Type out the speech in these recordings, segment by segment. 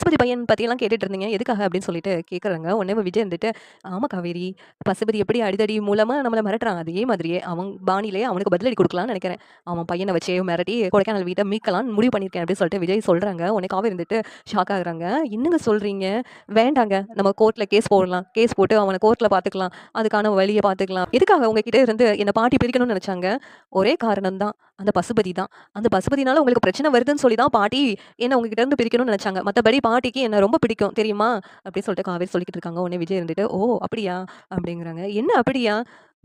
பசுபதி பையன் பற்றியெல்லாம் கேட்டுட்டு இருந்தீங்க. எதுக்காக அப்படின்னு சொல்லிட்டு கேட்குறாங்க உடனே விஜய் வந்துட்டு ஆமாம் காவேரி பசுபதி எப்படி அடிதடி மூலமாக நம்மளை மிரட்டுறான்? அதே மாதிரியே அவன் பாணியிலே அவனுக்கு பதிலடி கொடுக்கலாம்னு நினைக்கிறேன். அவன் பையனை வச்சே மிரட்டி கொடைக்கானல் வீட்டை மீட்கலாம்னு முடிவு பண்ணியிருக்கேன் அப்படின்னு சொல்லிட்டு விஜய் சொல்கிறாங்க உடனே காவேரி வந்துட்டு ஷாக் ஆகுறாங்க. என்னங்க சொல்கிறீங்க வேண்டாங்க. நம்ம கோர்ட்டில் கேஸ் போடலாம். கேஸ் போட்டு அவனை கோர்ட்டில் பார்த்துக்கலாம் அதுக்கான வழியை பார்த்துக்கலாம் எதுக்காக உங்ககிட்ட இருந்து என்னை பாட்டி பிரிக்கணும்னு நினச்சாங்க? ஒரே காரணம் தான் அந்த பசுபதி தான். அந்த பசுபதினால உங்களுக்கு பிரச்சனை வருதுன்னு சொல்லி தான் பாட்டி என்ன உங்ககிட்ட இருந்து பிரிக்கணும்னு நினச்சாங்க. மற்றபடி பாட்டிக்கு என்ன ரொம்ப பிடிக்கும். தெரியுமா? அப்படின்னு சொல்லிட்டு காவேரி சொல்லிக்கிட்டு இருக்காங்க. உடனே விஜய் இருந்துட்டு ஓ அப்படியா? அப்படிங்கிறாங்க. என்ன அப்படியா?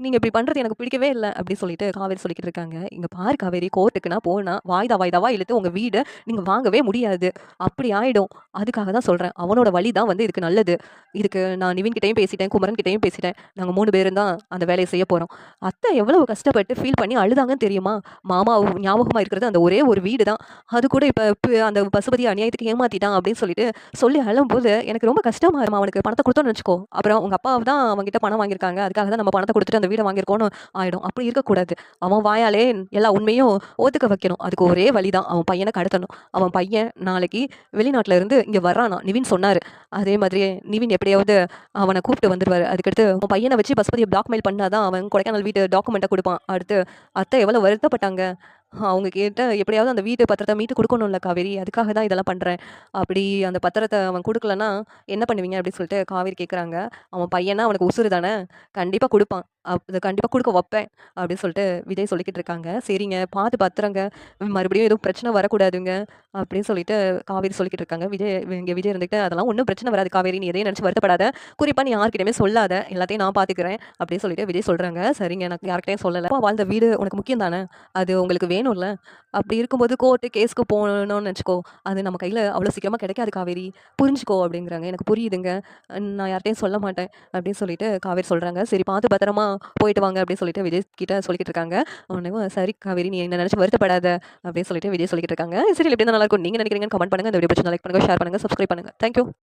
நீங்கள் இப்படி பண்ணுறது எனக்கு பிடிக்கவே இல்லை அப்படின்னு சொல்லிட்டு காவேரி சொல்லிக்கிட்டு இருக்காங்க. இங்கே பாரு காவேரி கோர்ட்டுக்குன்னா போனால் வாய்தா வாய்தாவா இழுத்து உங்கள் வீடு நீங்கள் வாங்கவே முடியாது. அப்படி ஆகிடும் அதுக்காக தான் சொல்கிறேன் அவனோட வழி தான் வந்து இதுக்கு நல்லது. இதுக்கு நான் நிவின்கிட்டையும் பேசிட்டேன், குமரன்கிட்டையும் பேசிட்டேன். நாங்கள் மூணு பேரும் தான் அந்த வேலையை செய்ய போகிறோம் அத்தை எவ்வளோ கஷ்டப்பட்டு ஃபீல் பண்ணி அழுதாங்கன்னு தெரியுமா? மாமா ஞாபகமாக இருக்கிறது அந்த ஒரே ஒரு வீடு தான். அது கூட இப்போ அந்த பசுபதி அநியாயத்துக்கு ஏமாத்திட்டான் அப்படின்னு சொல்லிட்டு சொல்லி அழும்போது எனக்கு ரொம்ப கஷ்டமாக இருக்கும் அவனுக்கு பணத்தை கொடுத்தோன்னு வச்சுக்கோ. அப்புறம் உங்கள் அப்பா தான் அவன்கிட்ட பணம் வாங்கியிருக்காங்க. அதுக்காக தான் நம்ம பணத்தை கொடுத்துட்டு அந்த வீடை வாங்கியிருக்கோன்னு ஆயிடும். அப்படி இருக்கக்கூடாது. அவன் வாயாலே எல்லா உண்மையும் ஒத்துக்க வைக்கணும். அதுக்கு ஒரே வழி தான் அவன் பையனை கடத்தணும். அவன் பையன் நாளைக்கு வெளிநாட்டில் இருந்து இங்கே வர்றானா நிவின் சொன்னார் அதே மாதிரி நிவின் எப்படியாவது அவனை கூப்பிட்டு வந்துடுவார் அதுக்கடுத்து அவன் பையனை வச்சு பசுபதியை பிளாக்மெயில் பண்ணாதான் அவன் கொடைக்கானல் வீட்டு டாக்குமெண்ட்டை கொடுப்பான் அடுத்து அத்தை எவ்வளோ வருத்தப்பட்டாங்க. அவங்க கிட்ட எப்படியாவது அந்த வீட்டு பத்திரத்தை மீட்டு கொடுக்கணும்ல காவேரி. அதுக்காக தான் இதெல்லாம் பண்ணுறேன் அப்படி அந்த பத்திரத்தை அவன் கொடுக்கலன்னா என்ன பண்ணுவீங்க? அப்படின்னு சொல்லிட்டு காவேரி கேட்குறாங்க. அவன் பையன்னா அவனுக்கு உசுரு தானே. கண்டிப்பாக கொடுப்பான் அது கண்டிப்பாக கொடுக்க வைப்பேன் அப்படின்னு சொல்லிட்டு விஜய் சொல்லிக்கிட்டு இருக்காங்க. சரிங்க பார்த்து பத்திரங்க. மறுபடியும் எதுவும் பிரச்சனை வரக்கூடாதுங்க. அப்படின்னு சொல்லிட்டு காவேரி சொல்லிக்கிட்டு இருக்காங்க. விஜய் இங்கே விஜய் இருந்துட்டு அதெல்லாம் ஒன்றும் பிரச்சனை வராது காவேரி. நீ எதையும் நினச்சி வருத்தப்படாத. குறிப்பாக நீ யார்கிட்டயுமே சொல்லாத. எல்லாத்தையும் நான் பார்த்துக்கிறேன். அப்படின்னு சொல்லிட்டு விஜய் சொல்கிறாங்க சரிங்க எனக்கு யார்கிட்டையும் சொல்லலை வாழ்ந்த வீடு உனக்கு முக்கியம் தானே. அது உங்களுக்கு வேணும் வேணும்ல. அப்படி இருக்கும்போது கோர்ட்டு கேஸ்க்கு போகணும்னு வச்சுக்கோ. அது நம்ம கையில் அவ்வளோ சீக்கிரமாக கிடைக்காது காவேரி. புரிஞ்சுக்கோ அப்படிங்கிறாங்க. எனக்கு புரியுதுங்க. நான் யார்ட்டயும் சொல்ல மாட்டேன். அப்படின்னு சொல்லிட்டு காவேரி சொல்கிறாங்க சரி பார்த்து பத்திரமா போயிட்டு வாங்க அப்படின்னு சொல்லிட்டு விஜய் கிட்ட சொல்லிக்கிட்டு இருக்காங்க. உடனே சரி காவேரி நீ என்ன நினச்சி வருத்தப்படாத. அப்படின்னு சொல்லிட்டு விஜய் சொல்லிக்கிட்டு இருக்காங்க. சரி எப்படி நல்லா இருக்கும் நீங்க நினைக்கிறீங்கன்னு கமெண்ட் பண்ணுங்க. இந்த வீடியோ பிடிச்சிருந்தா லைக் பண்ணுங்கள் ஷேர் பண்ணுங்கள் சப்ஸ்கிரைப் பண்ணுங்க. Thank you.